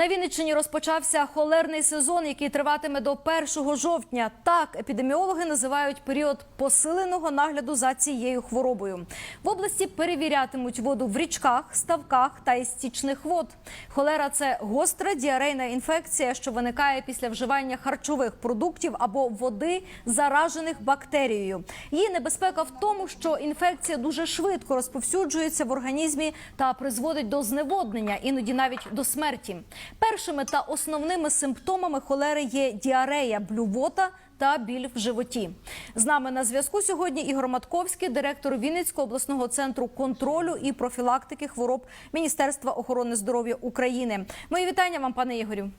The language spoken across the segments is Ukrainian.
На Вінниччині розпочався холерний сезон, який триватиме до 1 жовтня. Так епідеміологи називають період посиленого нагляду за цією хворобою. В області перевірятимуть воду в річках, ставках та із стічних вод. Холера це гостра діарейна інфекція, що виникає після вживання харчових продуктів або води, заражених бактерією. Її небезпека в тому, що інфекція дуже швидко розповсюджується в організмі та призводить до зневоднення, іноді навіть до смерті. Першими та основними симптомами холери є діарея, блювота та біль в животі. З нами на зв'язку сьогодні Ігор Матковський, директор Вінницького обласного центру контролю і профілактики хвороб Міністерства охорони здоров'я України. Мої вітання вам, пане Ігорю.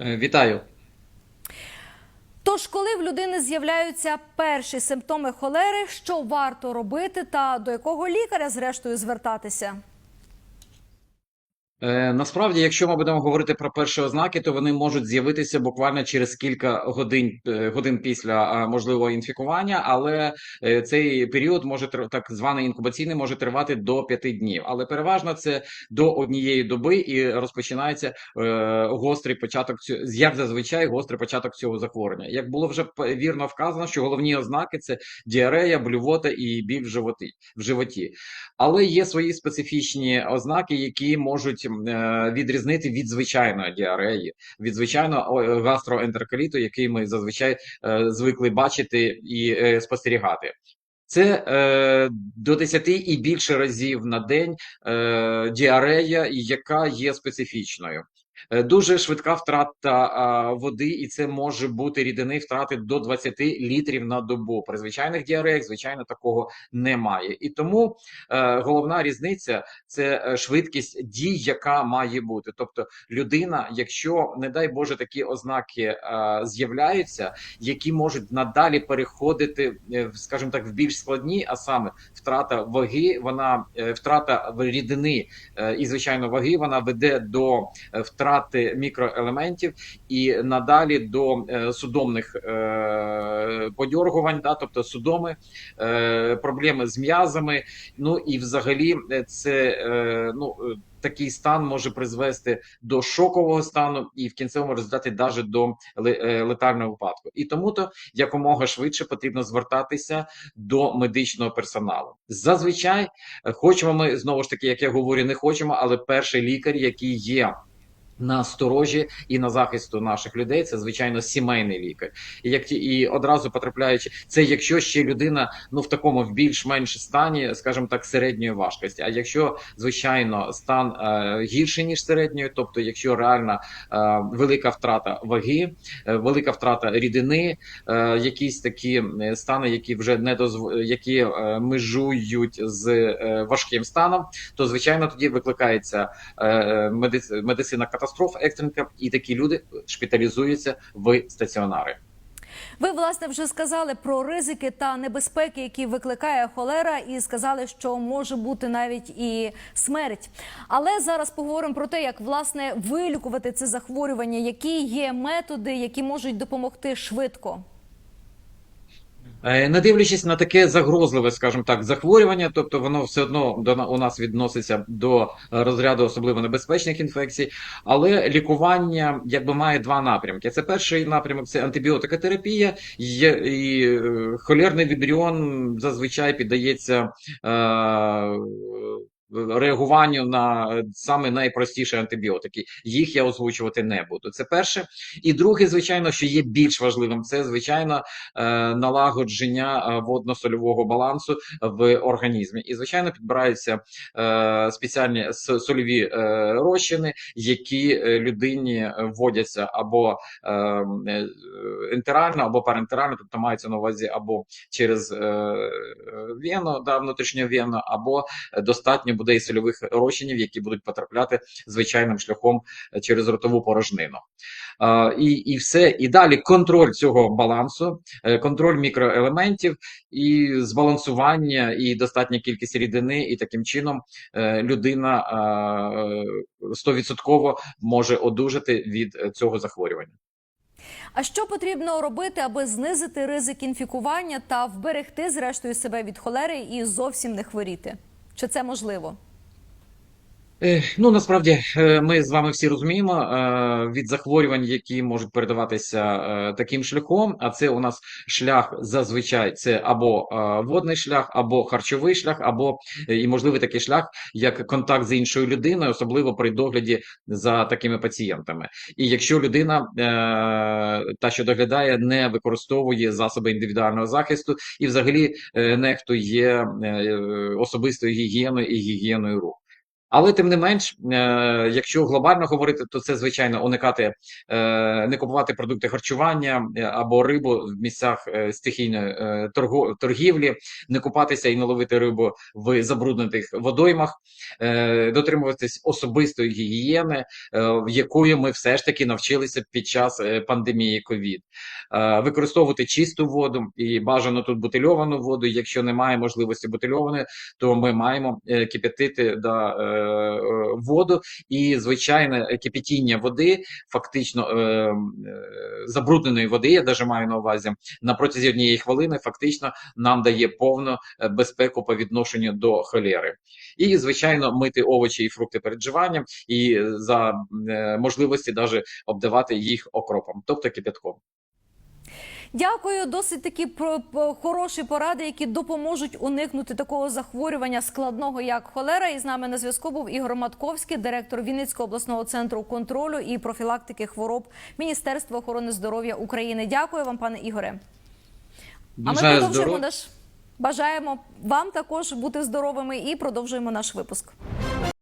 Е, Вітаю. Тож, коли в людини з'являються перші симптоми холери, що варто робити, та до якого лікаря зрештою звертатися? Е, Насправді, якщо ми будемо говорити про перші ознаки, то вони можуть з'явитися буквально через кілька годин, е, годин після е, можливого інфікування, але цей період може так званий інкубаційний може тривати до п'яти днів. Але переважно це до однієї доби і розпочинається гострий початок як зазвичай гострий початок цього захворювання. Як було вже вірно вказано, що головні ознаки це діарея, блювота і біль в животі в животі. Але є свої специфічні ознаки, які можуть е, відрізнити від звичайної діареї, від звичайного гастроентеркаліту, який ми зазвичай е, звикли бачити і е, спостерігати. Це е, до 10 і більше разів на день е, діарея, яка є специфічною. Е, Дуже швидка втрата води, і це може бути рідини втрати до 20 літрів на добу. При звичайних діареях, звичайно, такого немає. І тому е, головна різниця це е, швидкість дій, яка має бути. Тобто, людина, якщо не дай Боже такі ознаки з'являються, які можуть надалі переходити, скажімо так, в більш складні, а саме втрата ваги, вона втрата рідини і звичайно ваги, вона веде до е, втрати мікроелементів і надалі до е, судомних е, подьоргувань, да, тобто судоми, е, проблеми з м'язами. Ну і взагалі це ну. Такий стан може призвести до шокового стану і в кінцевому результаті навіть до летального випадку. І тому то якомога швидше потрібно звертатися до медичного персоналу. Зазвичай хочемо ми знову ж таки, як я говорю, не хочемо, але перший лікар, який є. На сторожі і на захисту наших людей. Це звичайно сімейний лікар, і як і одразу потрапляючи, це якщо ще людина ну в такому в більш-менш стані, скажімо так, середньої важкості. А якщо звичайно стан е, гірший ніж середньої, тобто якщо реальна е, велика втрата ваги, е, велика втрата рідини, е, якісь такі е, стани, які вже не дозв... які е, межують з е, важким станом, то звичайно тоді викликається е, медицина, медицина катастроф екстренка, і такі люди шпіталізуються в стаціонари. Ви власне вже сказали про ризики та небезпеки, які викликає холера, і сказали, що може бути навіть і смерть. Але зараз поговоримо про те, як власне вилікувати це захворювання, які є методи, які можуть допомогти швидко. Е, Не дивлячись на таке загрозливе, скажімо так, захворювання, тобто воно все одно до у нас відноситься до розряду особливо небезпечних інфекцій, але лікування якби має два напрямки. Це перший напрямок це антибіотикотерапія, і, і е, холерний вібріон зазвичай піддається. Е, Реагуванню на е, саме найпростіші антибіотики, їх я озвучувати не буду. Це перше, і друге, звичайно, що є більш важливим, це звичайно е, налагодження е, водно-сольового балансу в організмі. І, звичайно, підбираються спеціальні сольові розчини, які людині вводяться або ентерально, або парентерально, тобто мається на увазі або через вену, да, внутрішньовенно, або достатньо і сольових розчинів, які будуть потрапляти звичайним шляхом е, через ротову порожнину. Е, і, і все, і далі контроль цього балансу, е, контроль мікроелементів і збалансування, і достатня кількість рідини, і таким чином людина стовідсотково може одужати від цього захворювання. А що потрібно робити, аби знизити ризик інфікування та вберегти зрештою себе від холери і зовсім не хворіти? Чи це можливо? Е, Ну насправді е, ми з вами всі розуміємо е, від захворювань, які можуть передаватися таким шляхом. А це у нас шлях зазвичай це або водний шлях, або харчовий шлях, або і можливий такий шлях, як контакт з іншою людиною, особливо при догляді за такими пацієнтами. І якщо людина, та що доглядає, не використовує засоби індивідуального захисту і взагалі нехтує особистою гігієною і гігієною рук. Але тим не менш, е, якщо глобально говорити, то це звичайно уникати, е, не купувати продукти харчування е, або рибу в місцях стихійної торгівлі, не купатися і не ловити рибу в забруднених водоймах, дотримуватись особистої гігієни, в якої ми все ж таки навчилися під час пандемії ковід, використовувати чисту воду і бажано тут бутильовану воду. Якщо немає можливості бутильованої, то ми маємо кип'ятити да, воду і звичайне кипятіння води, фактично е, е, забрудненої води, я даже маю на увазі, на протязі однієї хвилини, фактично нам дає повну е, безпеку по відношенню до холери. І, звичайно, мити овочі і фрукти перед вживанням, і е, за е, можливості даже обдавати їх окропом, тобто кипятком. Дякую, досить такі хороші поради, які допоможуть уникнути такого захворювання складного, як холера. І з нами на зв'язку був Ігор Матковський, директор Вінницького обласного центру контролю і профілактики хвороб Міністерства охорони здоров'я України. Дякую вам, пане Ігоре. А ми продовжуємо здоров'я. наш. Бажаємо вам також бути здоровими і продовжуємо наш випуск.